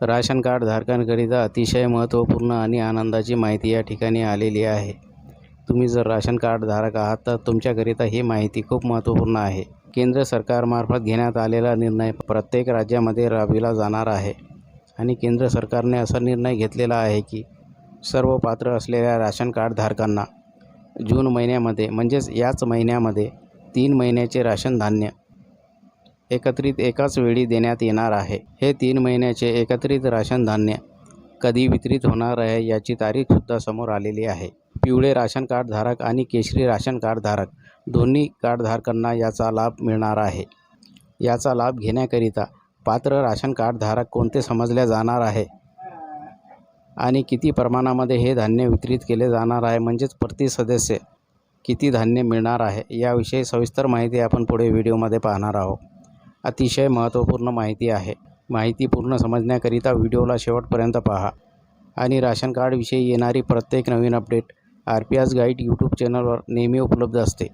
Ration card धारकांकरिता अतिशय महत्त्वपूर्ण आणि आनंदाची माहिती या ठिकाणी आलेली आहे. तुम्ही जर राशन कार्ड धारक आहात तर तुमच्याकरिता ही माहिती खूप महत्त्वपूर्ण आहे. केंद्र सरकारमार्फत घेण्यात आलेला निर्णय प्रत्येक राज्यामध्ये राबविला जाणार आहे आणि केंद्र सरकारने असा निर्णय घेतलेला आहे की सर्व पात्र असलेल्या राशन कार्ड धारकांना जून महिन्यामध्ये म्हणजेच याच महिन्यामध्ये तीन महिन्याचे राशन धान्य एकत्रित एकाच वेळी देण्यात येणार आहे. हे तीन महिन्याचे एकत्रित राशन धान्य कधी वितरित होणार आहे याची तारीखसुद्धा समोर आलेली आहे. पिवळे राशन कार्डधारक आणि केशरी राशन कार्डधारक दोन्ही कार्डधारकांना याचा लाभ मिळणार आहे. याचा लाभ घेण्याकरिता पात्र राशन कार्डधारक कोणते समजले जाणार आहे आणि किती प्रमाणामध्ये हे धान्य वितरित केले जाणार आहे म्हणजेच प्रति सदस्य किती धान्य मिळणार आहे याविषयी सविस्तर माहिती आपण पुढे व्हिडिओमध्ये पाहणार आहोत. अतिशय महत्त्वपूर्ण माहिती आहे. माहिती पूर्ण समजण्याकरिता व्हिडिओला शेवटपर्यंत पहा आणि राशन कार्डविषयी येणारी प्रत्येक नवीन update R P S guide YouTube चॅनलवर नेहमी उपलब्ध असते.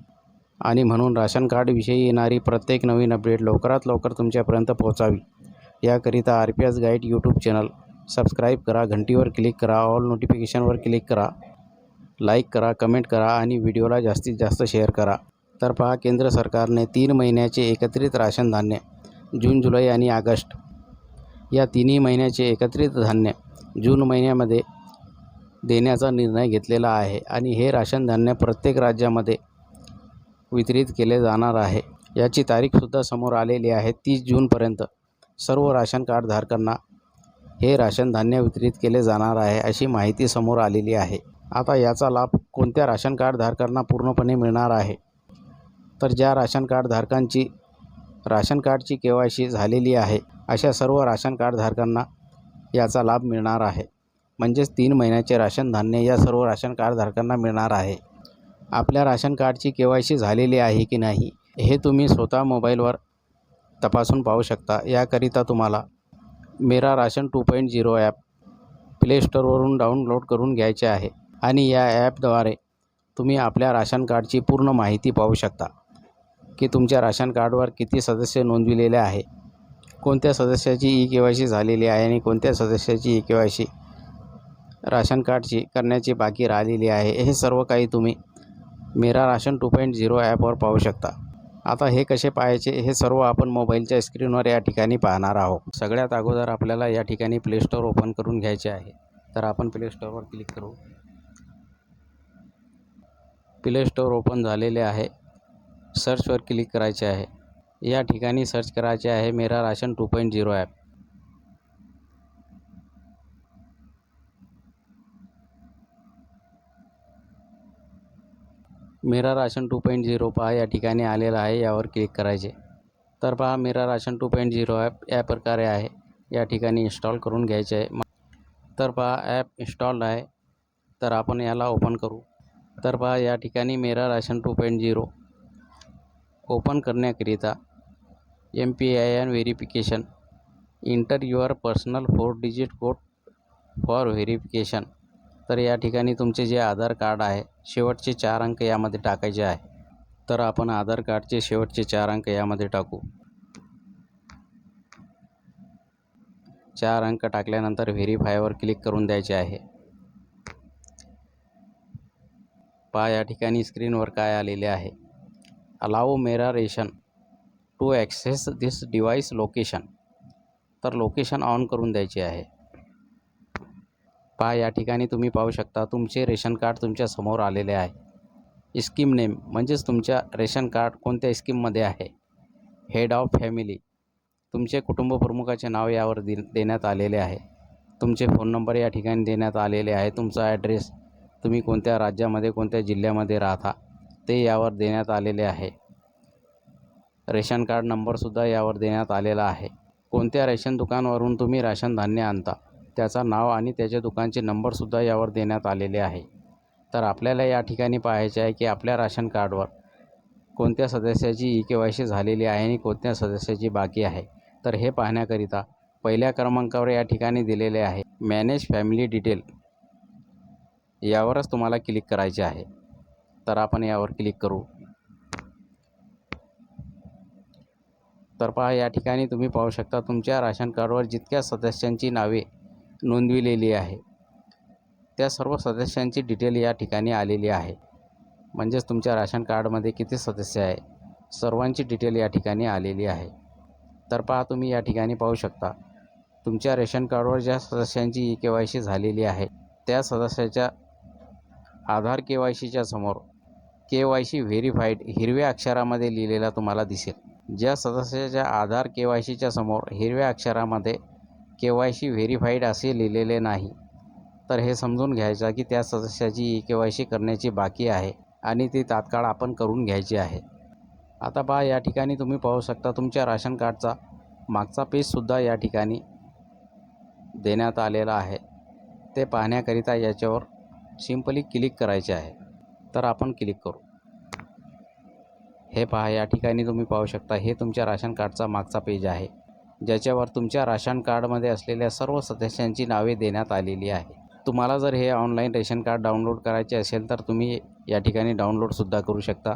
आणि म्हणून राशन कार्डविषयी येणारी प्रत्येक नवीन अपडेट लवकरात लवकर तुमच्यापर्यंत पोहोचावी. याकरिता R P S guide YouTube channel subscribe करा घंटीवर क्लिक करा ऑल नोटिफिकेशनवर क्लिक करा लाईक करा कमेंट करा आणि व्हिडिओला जास्तीत जास्त शेअर करा. तर पहा केंद्र सरकारने तीन महिन्याचे एकत्रित राशन धान्य जून जुलै आणि ऑगस्ट. या तिन्ही महिन्याचे एकत्रित धान्य जून महिन्यामध्ये देण्याचा निर्णय घेतलेला आहे आणि हे राशन धान्य प्रत्येक राज्यामध्ये वितरित केले जाणार आहे. याची तारीखसुद्धा समोर आलेली आहे तीस जूनपर्यंत. सर्व राशन कार्डधारकांना हे राशन धान्य वितरित केले जाणार आहे अशी माहिती समोर आलेली आहे. आता याचा लाभ कोणत्या राशन कार्डधारकांना पूर्णपणे मिळणार आहे? तर ज्या राशन कार्डधारकांची राशन कार्डची के वाय सी झालेली आहे अशा सर्व राशन कार्डधारकांना याचा लाभ मिळणार आहे. म्हणजेच तीन महिन्याचे राशन धान्य या सर्व राशन कार्डधारकांना मिळणार आहे. आपल्या राशन कार्डची के वाय सी झालेली आहे की नाही हे तुम्ही स्वतः मोबाईलवर तपासून पाहू शकता. याकरिता तुम्हाला Mera ration two point zero app प्लेस्टोरवरून download करून घ्यायचे आहे आणि या ॲपद्वारे तुम्ही आपल्या राशन कार्डची पूर्ण माहिती पाहू शकता. की तुमच्या राशन कार्डवर किती सदस्य नोंदविलेले आहे? कोणत्या सदस्याची ई के वाय सी झालेली आहे आणि कोणत्या सदस्याची E K Y C ration कार्डची करण्याची बाकी राहिलेली आहे? हे सर्व काही तुम्ही मेरा राशन टू पॉईंट झिरो ॲपवर पाहू शकता. आता हे कसे पाहायचे? हे सर्व आपण मोबाईलच्या स्क्रीनवर या ठिकाणी पाहणार आहोत. सगळ्यात अगोदर आपल्याला या ठिकाणी प्ले स्टोअर ओपन करून घ्यायचे आहे. तर आपण प्ले स्टोअरवर क्लिक करू. प्ले स्टोअर ओपन झालेले आहे. सर्चवर क्लिक करायचे आहे. या ठिकाणी सर्च करायचे आहे Mera ration two point zero app. Mera ration two point zero पहा या ठिकाणी आलेला आहे यावर क्लिक करायचे. तर पहा Mera ration two point zero app या प्रकारे आहे. या ठिकाणी इन्स्टॉल करून घ्यायचे आहे. तर पहा ॲप इन्स्टॉल्ड आहे. तर आपण याला ओपन करू. तर पहा या ठिकाणी Mera ration two point zero. Open करण्याकरिता M P I N verification enter your personal four digit code for verification. तर या ठिकाणी तुमचे जे आधार कार्ड आहे शेवटचे चार अंक यामध्ये टाकायचे आहे. तर आपण आधार कार्डचे शेवटचे चार अंक यामध्ये टाकू. चार अंक टाकल्यानंतर व्हेरीफायवर क्लिक करून द्यायचे आहे. पहा या ठिकाणी स्क्रीनवर काय आलेले आहे. Allow Mera ration to access this device location तर लोकेशन ऑन करून द्यायचे आहे. पहा या ठिकाणी तुम्ही पाहू शकता तुमचे रेशन कार्ड तुमच्यासमोर आलेले आहे. स्कीम नेम म्हणजेच तुमच्या रेशन कार्ड कोणत्या स्कीममध्ये आहे. हेड ऑफ फॅमिली तुमचे कुटुंब प्रमुखाचे नाव यावर दे देण्यात आलेले आहे. तुमचे फोन नंबर या ठिकाणी देण्यात आलेले आहे. तुमचा ॲड्रेस तुम्ही कोणत्या राज्यामध्ये कोणत्या जिल्ह्यामध्ये राहता. ते यावर देण्यात आलेले आहे. रेशन कार्ड नंबरसुद्धा यावर देण्यात आलेला आहे. कोणत्या रेशन दुकानवरून तुम्ही राशन धान्य आणता? त्याचं नाव आणि त्याच्या दुकानचे नंबरसुद्धा यावर देण्यात आलेले आहे. तर आपल्याला या ठिकाणी पाहायचे आहे की आपल्या राशन कार्डवर कोणत्या सदस्याची ई के वाय सी झालेली आहे आणि कोणत्या सदस्याची बाकी आहे. तर हे पाहण्याकरिता पहिल्या क्रमांकावर या ठिकाणी दिलेले आहे. मॅनेज फॅमिली डिटेल यावरच तुम्हाला क्लिक करायचे आहे. तर आपण यावर क्लिक करू. तर पहा या ठिकाणी तुम्ही पाहू शकता तुमच्या राशन कार्डवर जितक्या सदस्यांची नावे नोंदविलेली आहे त्या सर्व सदस्यांची डिटेल या ठिकाणी आलेली आहे. म्हणजेच तुमच्या राशन कार्डमध्ये किती सदस्य आहे सर्वांची डिटेल या ठिकाणी आलेली आहे. तर पहा तुम्ही या ठिकाणी पाहू शकता तुमच्या रेशन कार्डवर ज्या सदस्यांची ई के वाय सी झालेली आहे त्या सदस्याच्या आधार के वाय सीच्या समोर के वाय सी व्हेरीफाईड हिरव्या अक्षरामध्ये लिहिलेला तुम्हाला दिसेल. ज्या सदस्याच्या आधार के वाय सीच्या समोर हिरव्या अक्षरामध्ये के वाय सी व्हेरीफाईड असे लिहिलेले नाही तर हे समजून घ्यायचं की त्या सदस्याची ई के वाय सी करण्याची बाकी आहे आणि ती तात्काळ आपण करून घ्यायची आहे. आता पहा या ठिकाणी तुम्ही पाहू शकता तुमच्या राशन कार्डचा मागचा पेजसुद्धा या ठिकाणी देण्यात आलेला आहे. ते पाहण्याकरिता याच्यावर सिम्पली क्लिक करायचे आहे. तर आपण क्लिक करू. हे पहा या ठिकाणी तुम्ही पाहू शकता हे तुमच्या राशन कार्डचा मागचा पेज आहे ज्याच्यावर तुमच्या राशन कार्डमध्ये असलेल्या सर्व सदस्यांची नावे देण्यात आलेली आहे. तुम्हाला जर हे ऑनलाईन रेशन कार्ड डाउनलोड करायचे असेल तर तुम्ही या ठिकाणी डाउनलोडसुद्धा करू शकता.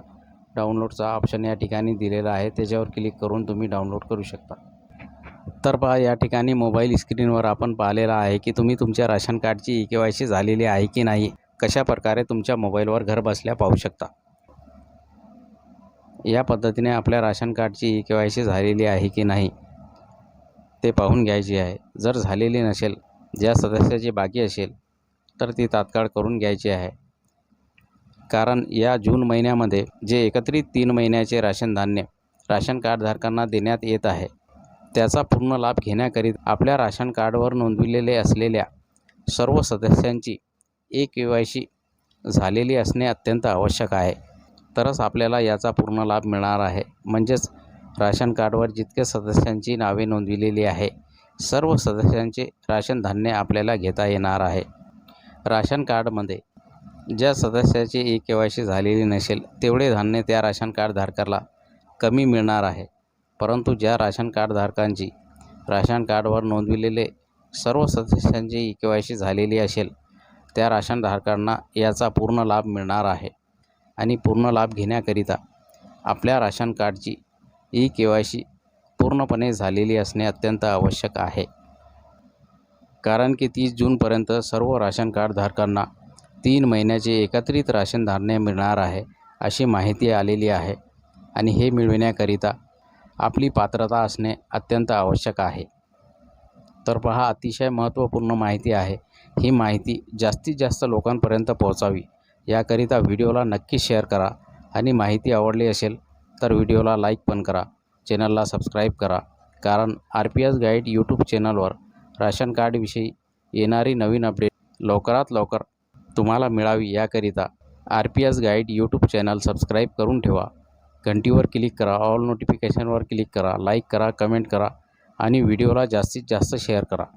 डाउनलोडचा ऑप्शन या ठिकाणी दिलेला आहे त्याच्यावर क्लिक करून तुम्ही डाउनलोड करू शकता. तर पहा या ठिकाणी मोबाईल स्क्रीनवर आपण पाहिलेला आहे की तुम्ही तुमच्या राशन कार्डची ई के वाय सी झालेली आहे की नाही. कशा प्रकारे तुमच्या मोबाईलवर घरबसल्या पाहू शकता? या पद्धतीने आपल्या राशन कार्डची ई के वाय सी झालेली आहे की नाही ते पाहून घ्यायची आहे. जर झालेली नसेल ज्या सदस्याची बाकी असेल तर ती तात्काळ करून घ्यायची आहे. कारण या जून महिन्यामध्ये जे एकत्रित तीन महिन्याचे राशन धान्य राशन कार्डधारकांना देण्यात येत आहे त्याचा पूर्ण लाभ घेण्याकरिता आपल्या राशन कार्डवर नोंदविलेले असलेल्या सर्व सदस्यांची ए के वाय सी झालेली असणे अत्यंत आवश्यक आहे. तरच आपल्याला याचा पूर्ण लाभ मिळणार आहे. म्हणजेच राशन कार्डवर जितके सदस्यांची नावे नोंदविलेली आहे सर्व सदस्यांचे राशन धान्य आपल्याला घेता येणार आहे. राशन कार्डमध्ये ज्या सदस्याची ई के वाय सी झालेली नसेल तेवढे धान्य त्या राशन कार्डधारकाला कमी मिळणार आहे. परंतु ज्या राशन कार्डधारकांची राशन कार्डवर नोंदविलेले सर्व सदस्यांची ई के वाय सी झालेली असेल त्या राशनधारकांना याचा पूर्ण लाभ मिळणार आहे. आणि पूर्ण लाभ घेण्याकरिता आपल्या राशन कार्डची ई के वाय सी पूर्णपणे झालेली असणे अत्यंत आवश्यक आहे. कारण की तीस जूनपर्यंत सर्व राशन कार्डधारकांना तीन महिन्याचे एकत्रित राशन धान्य मिळणार आहे अशी माहिती आलेली आहे. आणि हे मिळविण्याकरिता आपली पात्रता असणे अत्यंत आवश्यक आहे. तर पहा अतिशय महत्त्वपूर्ण माहिती आहे. ही माहिती जास्तीत जास्त लोकांपर्यंत पोहोचावी. याकरिता व्हिडिओला नक्की शेअर करा आणि माहिती आवडली असेल तर व्हिडिओला लाईक पण करा. चॅनलला सबस्क्राईब करा. कारण R P S guide YouTube चॅनलवर राशन कार्डविषयी येणारी नवीन अपडेट लवकरात लवकर तुम्हाला मिळावी याकरिता R P S guide YouTube channel subscribe करून ठेवा. घंटीवर क्लिक करा ऑल नोटिफिकेशनवर क्लिक करा लाईक करा कमेंट करा आणि व्हिडिओला जास्तीत जास्त शेअर करा.